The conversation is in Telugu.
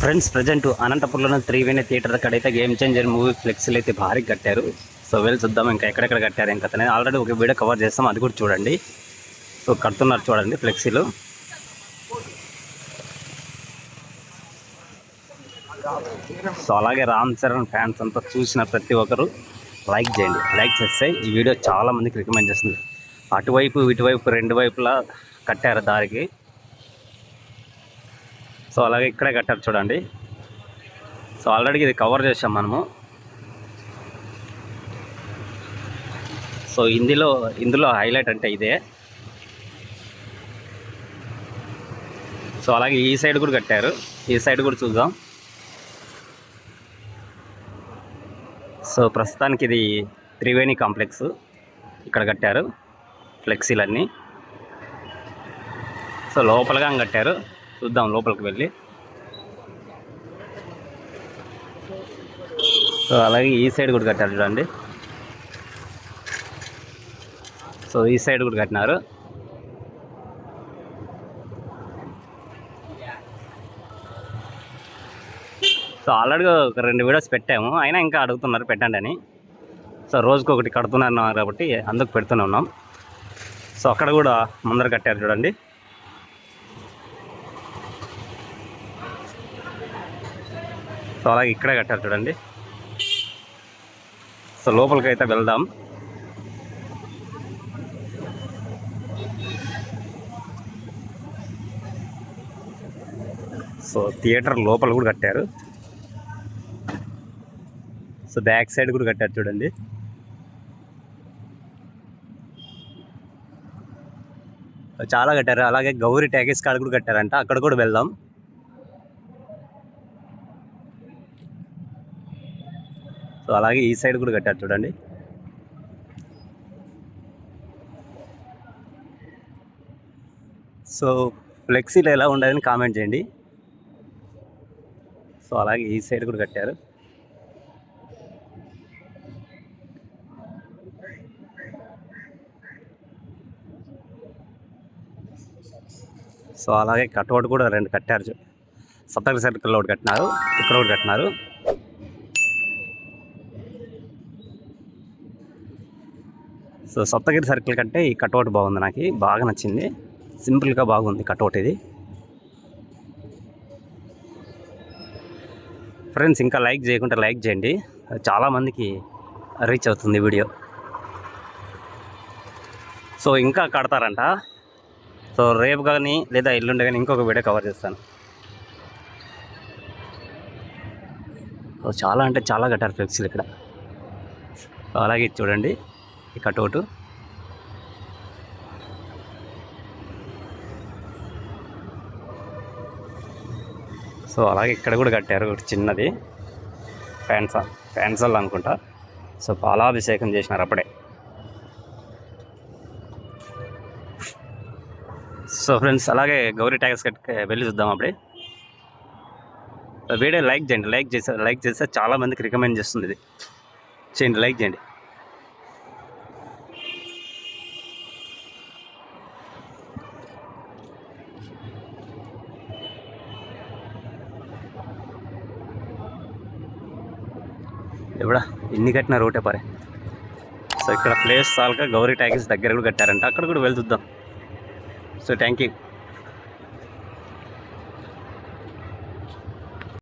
ఫ్రెండ్స్ ప్రజెంట్ అనంతపురంలో త్రివేణి థియేటర్ దగ్గర అయితే గేమ్ చేంజర్ మూవీ ఫ్లెక్స్లు అయితే భారీ కట్టారు. సో వెళ్ళి చూద్దాం ఇంకా ఎక్కడెక్కడ కట్టారు ఇంకా అతనే ఆల్రెడీ ఒక వీడియో కవర్ చేస్తాం అది కూడా చూడండి. సో కడుతున్నారు చూడండి ఫ్లెక్సీలు. సో అలాగే రామ్ చరణ్ ఫ్యాన్స్ అంతా చూసిన ప్రతి ఒక్కరు లైక్ చేయండి. లైక్ చేస్తే ఈ వీడియో చాలా మందికి రికమెండ్ చేస్తుంది. అటువైపు ఇటువైపు రెండు వైపులా కట్టారు దారికి. సో అలాగే ఇక్కడే కట్టారు చూడండి. సో ఆల్రెడీ ఇది కవర్ చేసాం మనము. సో ఇందులో ఇందులో హైలైట్ అంటే ఇదే. సో అలాగే ఈ సైడ్ కూడా కట్టారు. ఈ సైడ్ కూడా చూద్దాం. సో ప్రస్తుతానికి ఇది త్రివేణి కాంప్లెక్స్ ఇక్కడ కట్టారు. ఫ్లెక్సీలన్నీ. సో లోపలగా కట్టారు. చూద్దాం లోపలికి వెళ్ళి. సో అలాగే ఈ సైడ్ కూడా కట్టారు చూడండి. సో ఈ సైడ్ కూడా కట్టినారు. సో ఆల్రెడీ ఒక రెండు వీడియోస్ పెట్టాము. అయినా ఇంకా అడుగుతున్నారు పెట్టండి అని. సో రోజుకి ఒకటి కడుతున్నారు కాబట్టి అందుకు పెడుతూనే ఉన్నాం. సో అక్కడ కూడా ముందర కట్టారు చూడండి. సో అలాగే ఇక్కడే కట్టారు చూడండి. సో లోపలికి అయితే వెళ్దాం. సో థియేటర్ లోపల కూడా కట్టారు. సో బ్యాక్ సైడ్ కూడా కట్టారు చూడండి. చాలా కట్టారు. అలాగే గౌరీ ట్యాగేస్ కాడ కూడా కట్టారంట. అక్కడ కూడా వెళ్దాం. సో అలాగే ఈ సైడ్ కూడా కట్టారు చూడండి. సో ఫ్లెక్సీలు ఎలా ఉండదని కామెంట్ చేయండి. సో అలాగే ఈ సైడ్ కూడా కట్టారు. సో అలాగే కట్అవుట్ కూడా రెండు కట్టారు చూ- సప్తగిరి సర్కిల్లో ఒకటి కట్టినారు ఇక్కడ ఒకటి కట్టినారు. సో సప్తగిరి సర్కిల్ కంటే ఈ కటౌట్ బాగుంది నాకు. బాగా నచ్చింది. సింపుల్గా బాగుంది కటౌట్ ఇది. ఫ్రెండ్స్ ఇంకా లైక్ చేయకుంటే లైక్ చేయండి. చాలామందికి రీచ్ అవుతుంది వీడియో. సో ఇంకా కడతారంట. సో రేపు కానీ లేదా ఎల్లుండి కానీ ఇంకొక వీడియో కవర్ చేస్తాను. సో చాలా అంటే చాలా కట్టారు ఫ్లెక్సీలు ఇక్కడ. అలాగే చూడండి. ఈ కట్అవుట్ సో అలాగే ఇక్కడ కూడా కట్టారు ఒకటి చిన్నది. ఫ్యాన్స్ ఫ్యాన్సల్ అనుకుంటా. సో పాలాభిషేకం చేసినారు అప్పుడే. సో ఫ్రెండ్స్ అలాగే గౌరీ ట్యాక్స్ కట్ వెళ్ళి చూద్దాం అప్పుడే. వీడియో లైక్ చేయండి లైక్ చేస్తే లైక్ చేస్తే చాలామందికి రికమెండ్ చేస్తుంది ఇది. చేయండి లైక్ చేయండి. ఎవడా ఎన్ని కట్టిన రోటే పరే. సో ఇక్కడ ప్లేస్ సాల్గా గౌరీ ట్యాక్సీస్ దగ్గర కూడా కట్టారంట. అక్కడ కూడా వెళ్తుద్దాం సో థ్యాంక్ యూ